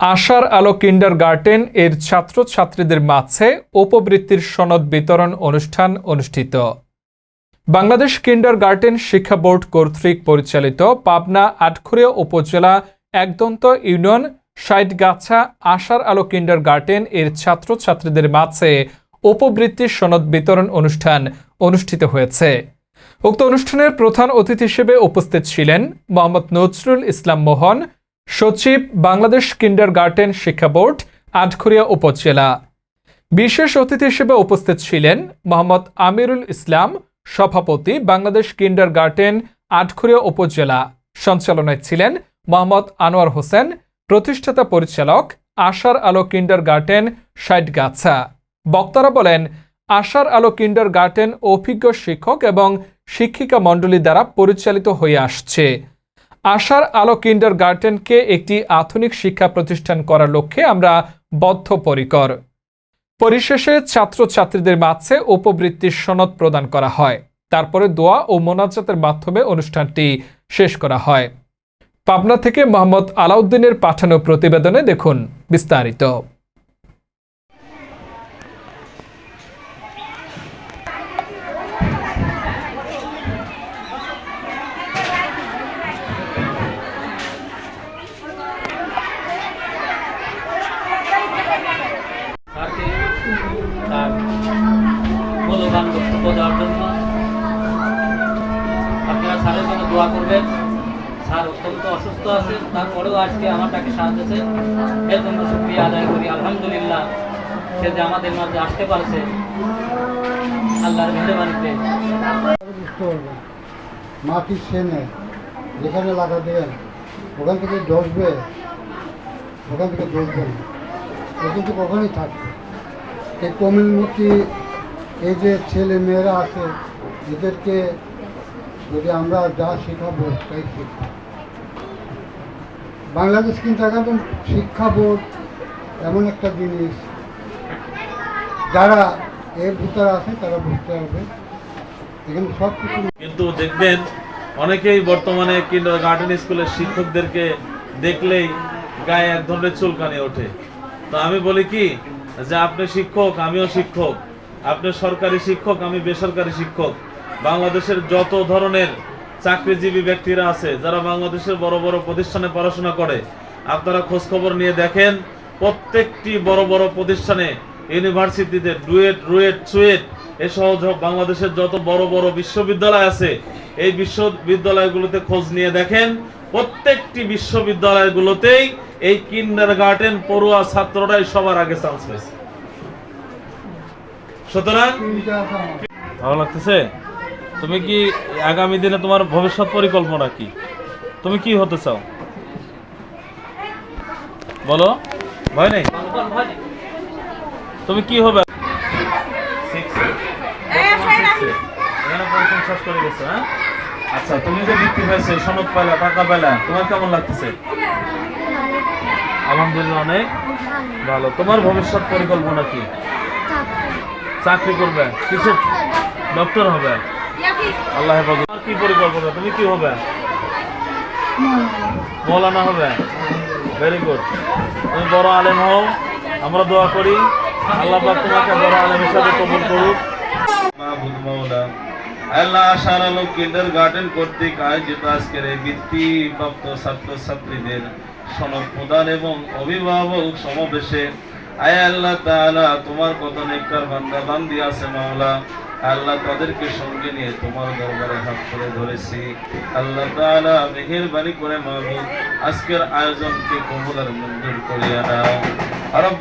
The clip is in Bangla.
আশার আলো কিন্ডার গার্ডেন এর ছাত্রছাত্রীদের মাঝে উপবৃত্তির সনদ বিতরণ অনুষ্ঠান অনুষ্ঠিত। বাংলাদেশ কিন্ডার গার্ডেন শিক্ষা বোর্ড কর্তৃক পরিচালিত পাবনা আটখুরিয়া উপজেলা একদন্ত ইউনিয়ন সাইটগাছা আশার আলো কিন্ডার গার্ডেন এর ছাত্রছাত্রীদের মাঝে উপবৃত্তির সনদ বিতরণ অনুষ্ঠান অনুষ্ঠিত হয়েছে। উক্ত অনুষ্ঠানের প্রধান অতিথি হিসেবে উপস্থিত ছিলেন মোহাম্মদ নজরুল ইসলাম মোহন সচিব, বাংলাদেশ কিন্ডার গার্ডেন শিক্ষা বোর্ড আটখরিয়া উপজেলা। বিশেষ অতিথি হিসেবে উপস্থিত ছিলেন মোহাম্মদ আমিরুল ইসলাম, সভাপতি বাংলাদেশ কিন্ডার গার্ডেন আটখরিয়া উপজেলা। সঞ্চালনায় ছিলেন মোহাম্মদ আনোয়ার হোসেন, প্রতিষ্ঠাতা পরিচালক আশার আলো কিন্ডার গার্ডেন সাইটগাছা। বক্তারা বলেন, আশার আলো কিন্ডার গার্ডেন অভিজ্ঞ শিক্ষক এবং শিক্ষিকা মণ্ডলী দ্বারা পরিচালিত হয়ে আসছে। আশার আলো কিন্ডার গার্ডেনকে একটি আধুনিক শিক্ষা প্রতিষ্ঠান করার লক্ষ্যে আমরা বদ্ধপরিকর। পরিশেষে ছাত্রছাত্রীদের মাঝে উপবৃত্তির সনদ প্রদান করা হয়। তারপরে দোয়া ও মোনাজাতের মাধ্যমে অনুষ্ঠানটি শেষ করা হয়। পাবনা থেকে মোহাম্মদ আলাউদ্দিনের পাঠানো প্রতিবেদনে দেখুন বিস্তারিত স্যারকে তার মূল্যবান বক্তব্য দেওয়ার জন্য। আপনারা স্যারের জন্য দোয়া করবেন। স্যার অত্যন্ত অসুস্থ আছেন, তারপরেও আজকে আমার তাকে সাহায্য দিয়েছে এর জন্য শুক্রিয়া আদায় করি। আলহামদুলিল্লাহ, সে যে আমাদের মাঝে আসতে পারছে, আল্লাহর মেহরবানিতে। মাটির সেনে, যেখানে লাগা দেবেন, ওখান থেকে ডসবে, ওখান থেকে ডসবে না। ও কিন্তু কখনই থাকবে এই কমিউনিটি এই যে ছেলে মেয়েরা আছে, এদেরকে যদি আমরা যা শেখাবো, তাই শিখব। বাংলাদেশ কিন্তু এখন শিক্ষা বোর্ড এমন একটা জিনিস। যারা এর ভিতরে আছে, তারা বুঝতে হবে। এখানে সব কিছু কিন্তু দেখবেন, অনেকেই বর্তমানে কিন্ডার গার্ডেন স্কুলের শিক্ষকদেরকে দেখলেই গায়ে এক ধরনের চুলকানি ওঠে। তো আমি বলি কি, যে আপনি শিক্ষক, আমিও শিক্ষক। আপনি সরকারি শিক্ষক, আমি বেসরকারি শিক্ষক। বাংলাদেশের যত ধরনের চাকরিজীবী ব্যক্তিরা আছে, যারা বাংলাদেশের বড় বড় প্রতিষ্ঠানে পড়াশোনা করে, আপনারা খোঁজ খবর নিয়ে দেখেন, প্রত্যেকটি বড় বড় প্রতিষ্ঠানে ইউনিভার্সিটিতে ডুয়েট, রুয়েট, সুয়েট এসহ বাংলাদেশের যত বড় বড় বিশ্ববিদ্যালয় আছে, এই বিশ্ববিদ্যালয়গুলোতে খোঁজ নিয়ে দেখেন, প্রত্যেকটি বিশ্ববিদ্যালয়গুলোতেই এই কিন্ডার গার্ডেন পড়ুয়া ছাত্ররাই সবার আগে চান্স পেয়েছে। সুতরাং। ভালো লাগতেছে? তুমি কি আগামী দিনে তোমার ভবিষ্যৎ পরিকল্পনা কি? তুমি কি হতে চাও? বলো। ভয় নেই? তুমি কি হবে? শেষ করে গেছো হ্যাঁ? আচ্ছা তুমি যে বৃত্তি হয়েছে, সনদ পাইলা, টাকা পাইলা, তোমার কেমন লাগতেছে? আলহামদুলিল্লাহ অনেক ভালো। তোমার ভবিষ্যৎ পরিকল্পনা কি? চাকরি করবে, কিছু ডক্টর হবে। আল্লাহ হেফাজত। কি পরিকল্পনা? তুমি কি হবে? মৌলানা হবে। ভেরি গুড তুমি বড় আলেম হও, আমরা দোয়া করি। আল্লাহ তোমাকে বড় আলেম হিসাবে কবুল করুক। আল্লাহ আলো কিন্ডার গার্ডেন কর্তৃক আয়োজিত আজকের এই বৃত্তিপ্রাপ্ত ছাত্র ছাত্রীদের সনদ প্রদান এবং অভিভাবক সমাবেশে আয় আল্লাহ তাআলা, তোমার কত নেককার বান্দা, বান্দি আছে মাওলা। আল্লাহ তাদেরকে সঙ্গে নিয়ে তোমার দরবারে হাত করে ধরেছি। আল্লাহ তাআলা মেহেরবানি করে মাহবুব আজকের আয়োজনকে কবুল আর মঞ্জুর করিয়া নাও